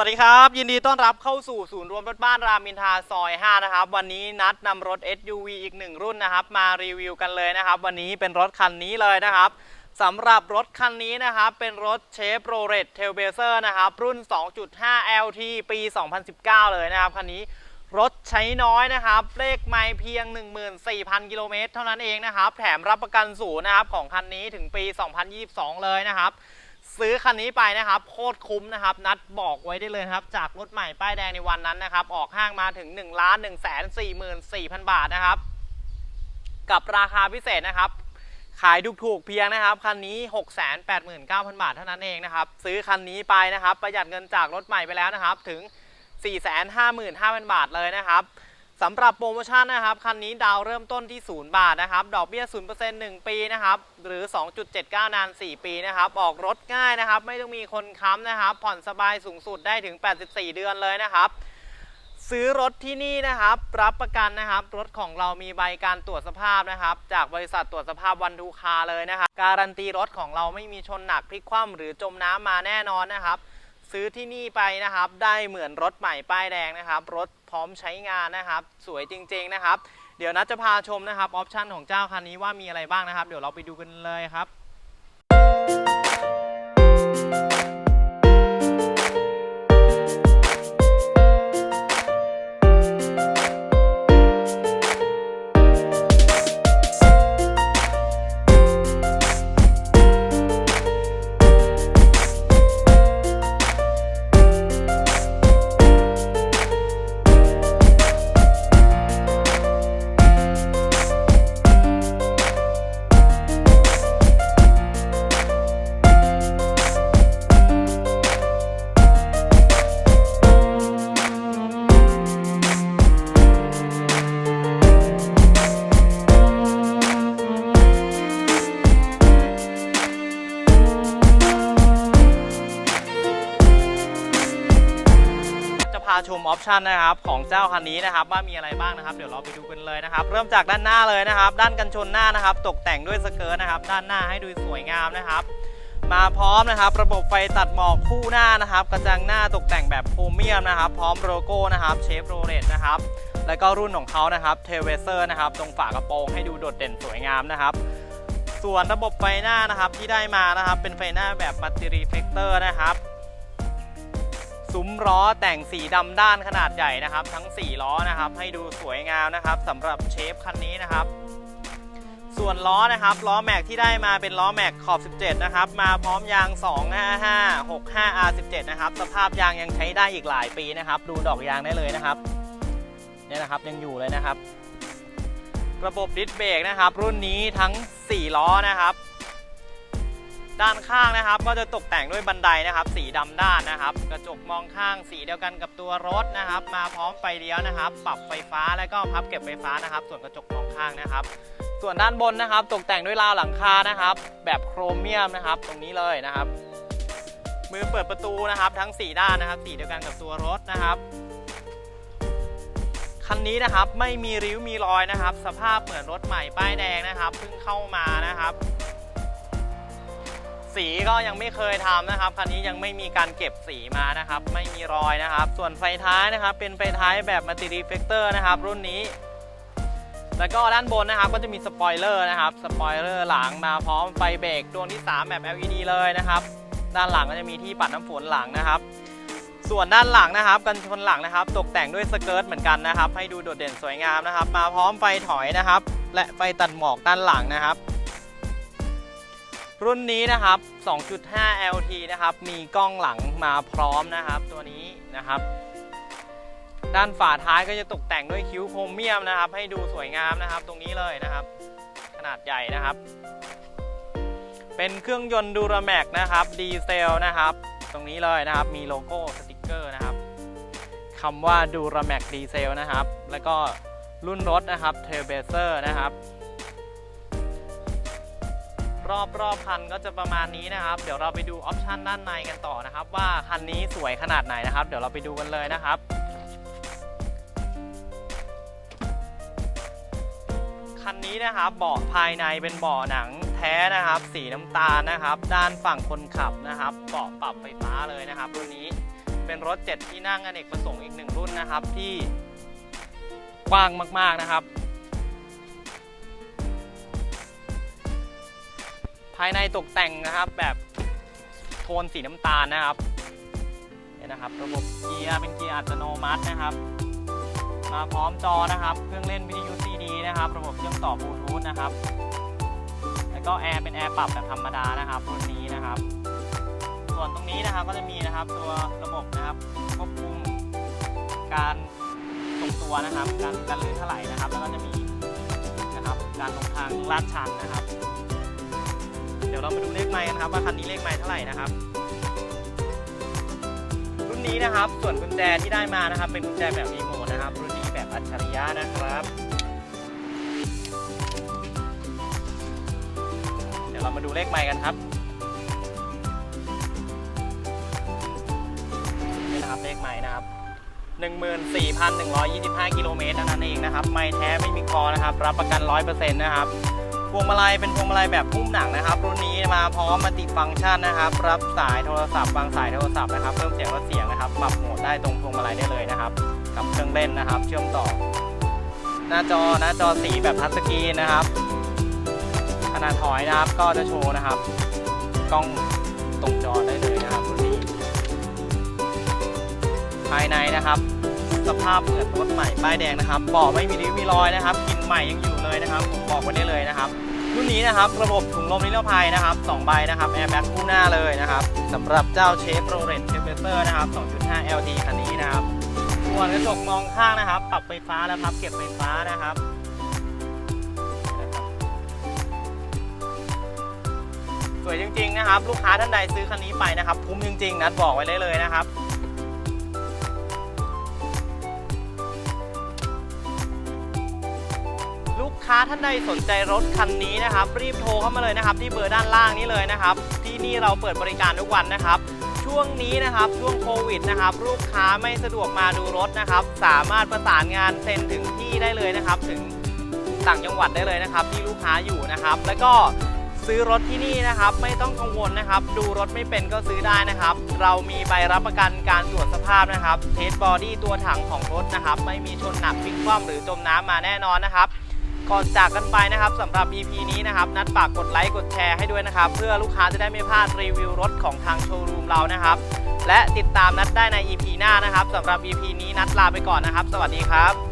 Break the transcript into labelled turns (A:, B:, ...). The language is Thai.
A: วัสดีครับ ยินดีต้อนรับเข้าสู่ศูนย์รวมรถบ้านรามินทาซอย 5 นะครับ วันนี้นัดนำรถ SUV อีกหนึ่งรุ่นนะครับ มารีวิวกันเลยนะครับ วันนี้เป็นรถคันนี้เลยนะครับสำหรับรถคันนี้นะครับ เป็นรถเชฟโรเลตเทลเบเซอร์นะครับ รุ่น 2.5 LT ปี 2019 เลยนะครับ คันนี้รถใช้น้อยนะครับ เลขไม่เพียง 14,000 กิโลเมตรเท่านั้นเองนะครับ แถมรับประกันศูนย์นะครับของคันนี้ถึงปี 2022 เลยนะครับ ซื้อคันนี้ไปนะครับโคตรคุ้มนะครับ นัดบอกไว้ได้เลยครับ จากรถใหม่ป้ายแดงในวันนั้นนะครับ ออกห้างมาถึง1นึ่งล้านหนึ่งแสนสี่หมื่นสี่พันบาทนะครับ กับราคาพิเศษนะครับ ขายถูกๆเพียงนะครับ คันนี้ 6 8 9 0 0 0 บาทเท่านั้นเองนะครับ ซื้อคันนี้ไปนะครับ ประหยัดเงินจากรถใหม่ไปแล้วนะครับ ถึง 455,000 บาทเลยนะครับ สำหรับโปรโมชั่นนะครับ คันนี้ดาวเริ่มต้นที่ 0 บาทนะครับ ดอกเบี้ย 0% 1 ปีนะครับ หรือ 2.79 นาน 4 ปีนะครับ ออกรถง่ายนะครับ ไม่ต้องมีคนค้ำนะครับ ผ่อนสบายสูงสุดได้ถึง 84 เดือนเลยนะครับ ซื้อรถที่นี่นะครับ รับประกันนะครับ รถของเรามีใบการตรวจสภาพนะครับ จากบริษัทตรวจสภาพวันดูคาเลยนะครับ การันตีรถของเราไม่มีชนหนักพลิกคว่ำหรือจมน้ำมาแน่นอนนะครับ ซื้อที่นี่ไปนะครับ ได้เหมือนรถใหม่ป้ายแดงนะครับ รถ พร้อมใช้งานนะครับ สวยจริงๆนะครับ เดี๋ยวนัดจะพาชมนะครับออปชันของเจ้าคันนี้ว่ามีอะไรบ้างนะครับ เดี๋ยวเราไปดูกันเลยครับ ชมออปชันนะครับของเจ้าคันนี้นะครับว่ามีอะไรบ้างนะครับ เดี๋ยวเราไปดูกันเลยนะครับ เริ่มจากด้านหน้าเลยนะครับ ด้านกันชนหน้านะครับ ตกแต่งด้วยสเกิร์ตนะครับ ด้านหน้าให้ดูสวยงามนะครับ มาพร้อมนะครับ ระบบไฟตัดหมอกคู่หน้านะครับ กระจังหน้าตกแต่งแบบโพรเมียมนะครับ พร้อมโลโก้นะครับเชฟโรเลตนะครับแล้วก็รุ่นของเขานะครับเทเวเซอร์นะครับ ตรงฝากระโปรงให้ดูโดดเด่นสวยงามนะครับส่วนระบบไฟหน้านะครับที่ได้มานะครับ เป็นไฟหน้าแบบมัลติรีเฟกเตอร์นะครับ ซุ้มล้อแต่งสีดำด้านขนาดใหญ่นะครับ ทั้ง 4 ล้อนะครับ ให้ดูสวยงามนะครับสำหรับเชฟคันนี้นะครับ ส่วนล้อนะครับล้อแม็กที่ได้มาเป็นล้อแม็กขอบ 17 นะครับ มาพร้อมยาง 255 65 R17 นะครับ สภาพยางยังใช้ได้อีกหลายปีนะครับ ดูดอกยางได้เลยนะครับเนี่ยนะครับยังอยู่เลยนะครับ ระบบดิสเบรกนะครับ รุ่นนี้ทั้ง 4 ล้อนะครับ ด้านข้างนะครับ ก็จะตกแต่งด้วยบันไดนะครับ สีดำด้านนะครับ กระจกมองข้างสีเดียวกันกับตัวรถนะครับ มาพร้อมไฟเลี้ยวนะครับ ปรับไฟฟ้าแล้วก็พับเก็บไฟฟ้านะครับ ส่วนกระจกมองข้างนะครับ ส่วนด้านบนนะครับ ตกแต่งด้วยราวหลังคานะครับ แบบโครเมียมนะครับ ตรงนี้เลยนะครับ มือเปิดประตูนะครับ ทั้ง 4 ด้านนะครับ สีเดียวกันกับตัวรถนะครับคันนี้นะครับไม่มีริ้วมีรอยนะครับ สภาพเหมือนรถใหม่ป้ายแดงนะครับเพิ่งเข้ามานะครับ สีก็ยังไม่เคยทำนะครับคันนี้ยังไม่มีการเก็บสีมานะครับ ไม่มีรอยนะครับ ส่วนไฟท้ายนะครับ เป็นไฟท้ายแบบมัลติรีเฟกเตอร์นะครับ รุ่นนี้ แล้วก็ด้านบนนะครับ ก็จะมีสปอยเลอร์นะครับสปอยเลอร์หลังมาพร้อมไฟเบรกดวงที่ 3 แบบ LED เลยนะครับ ด้านหลังก็จะมีที่ปัดน้ำฝนหลังนะครับ ส่วนด้านหลังนะครับ กันชนหลังนะครับ ตกแต่งด้วยสเกิร์ตเหมือนกันนะครับ ให้ดูโดดเด่นสวยงามนะครับ มาพร้อมไฟถอยนะครับ และไฟตัดหมอกด้านหลังนะครับ รุ่นนี้นะครับ 2.5 LT นะครับ มีกล้องหลังมาพร้อมนะครับตัวนี้นะครับ ด้านฝาท้ายก็จะตกแต่งด้วยคิ้วโครเมียมนะครับ ให้ดูสวยงามนะครับ ตรงนี้เลยนะครับ ขนาดใหญ่นะครับ เป็นเครื่องยนต์ดูราแม็กนะครับ ดีเซลนะครับ ตรงนี้เลยนะครับ มีโลโก้สติกเกอร์นะครับคำว่าดูราแม็กดีเซลนะครับ แล้วก็รุ่นรถนะครับเทเบเซอร์นะครับ รอบรอบคันก็จะประมาณนี้นะครับ เดี๋ยวเราไปดูออปชันด้านในกันต่อนะครับ ว่าคันนี้สวยขนาดไหนนะครับ เดี๋ยวเราไปดูกันเลยนะครับคันนี้นะครับเบาะภายในเป็นเบาะหนังแท้นะครับ สีน้ำตาลนะครับ ด้านฝั่งคนขับนะครับเบาะปรับไฟฟ้าเลยนะครับรุ่นนี้เป็นรถ 7 ที่นั่งอเนกประสงค์อีกหนึ่งรุ่นนะครับที่กว้างมากๆนะครับ ภายในตกแต่งนะครับแบบโทนสีน้ำตาลนะครับเนี่ยนะครับ ระบบเกียร์เป็นเกียร์อัตโนมัตินะครับ มาพร้อมจอนะครับ เครื่องเล่นวิทยุซีดีนะครับ ระบบเชื่อมต่อบลูทูธนะครับ แล้วก็แอร์เป็นแอร์ปรับแบบธรรมดานะครับรุ่นนี้นะครับ ส่วนตรงนี้นะครับก็จะมีนะครับตัวระบบนะครับควบคุมการทรงตัวนะครับ การการลื่นถลายนะครับ แล้วก็จะมีนะครับการลงทางลาดชันนะครับ เดี๋ยวเรามาดูเลขไม้กันครับ ว่าคันนี้เลขไม้เท่าไหร่นะครับ รุ่นนี้นะครับ ส่วนกุญแจที่ได้มานะครับ เป็นกุญแจแบบรีโมทนะครับ รุ่นนี้แบบอัจฉริยะนะครับ เดี๋ยวเรามาดูเลขไม้กันครับนี่นะครับเลขไม้นะครับ14,125 กิโลเมตรนั้นเองนะครับ ไม่แท้ไม่มีคอนะครับ รับประกัน 100%นะครับ พวงมาลัยเป็นพวงมาลัยแบบพุ่มหนังนะครับ รุ่นนี้มาพร้อมมัลติฟังก์ชันนะครับ รับสายโทรศัพท์วางสายโทรศัพท์นะครับ เพิ่มเสียงลดเสียงนะครับ ปรับโหมดได้ตรงพวงมาลัยได้เลยนะครับ กับเครื่องเล่นนะครับ เชื่อมต่อ หน้าจอหน้าจอสีแบบทัชสกรีนนะครับ ขนาดถอยนะครับ ก็จะโชว์นะครับ กล้องตรงจอได้เลยนะครับรุ่นนี้ ภายในนะครับ สภาพเหมือนรถใหม่ป้ายแดงนะครับเบาะไม่มีริ้วมีรอยนะครับกลิ่นใหม่ยังอยู่ เลยนะครับผมบอกไว้ได้เลยนะครับรุ่นนี้นะครับระบบถุงลมนิรภัยนะครับ2ใบนะครับแอร์แบ็กคู่หน้าเลยนะครับสำหรับเจ้าเชฟโรเลตเชฟเบเตอร์นะครับ 2.5 LT คันนี้นะครับส่วนกระจกมองข้างนะครับ ปรับไฟฟ้าแล้วครับเก็บไฟฟ้านะครับสวยจริงๆนะครับ ลูกค้าท่านใดซื้อคันนี้ไปนะครับคุ้มจริงๆนัดบอกไว้เลยเลยนะครับ ค้าท่านใดสนใจรถคันนี้นะครับ รีบโทรเข้ามาเลยนะครับ ที่เบอร์ด้านล่างนี้เลยนะครับ ที่นี่เราเปิดบริการทุกวันนะครับ ช่วงนี้นะครับช่วงโควิดนะครับลูกค้าไม่สะดวกมาดูรถนะครับ สามารถประสานงานเซ็นถึงที่ได้เลยนะครับ ถึงต่างจังหวัดได้เลยนะครับ ที่ลูกค้าอยู่นะครับ แล้วก็ซื้อรถที่นี่นะครับ ไม่ต้องกังวลนะครับ ดูรถไม่เป็นก็ซื้อได้นะครับ เรามีใบรับประกันการตรวจสภาพนะครับ เทสบอดี้ตัวถังของรถนะครับ ไม่มีชนหนักพลิกคว่ำหรือจมน้ำมาแน่นอนนะครับ ก่อนจากกันไปนะครับสำหรับ EP นี้นะครับนัดฝากกดไลค์กดแชร์ให้ด้วยนะครับ เพื่อลูกค้าจะได้ไม่พลาดรีวิวรถของทางโชว์รูมเรานะครับ และติดตามนัดได้ใน EP หน้านะครับสำหรับ EP นี้นัดลาไปก่อนนะครับ สวัสดีครับ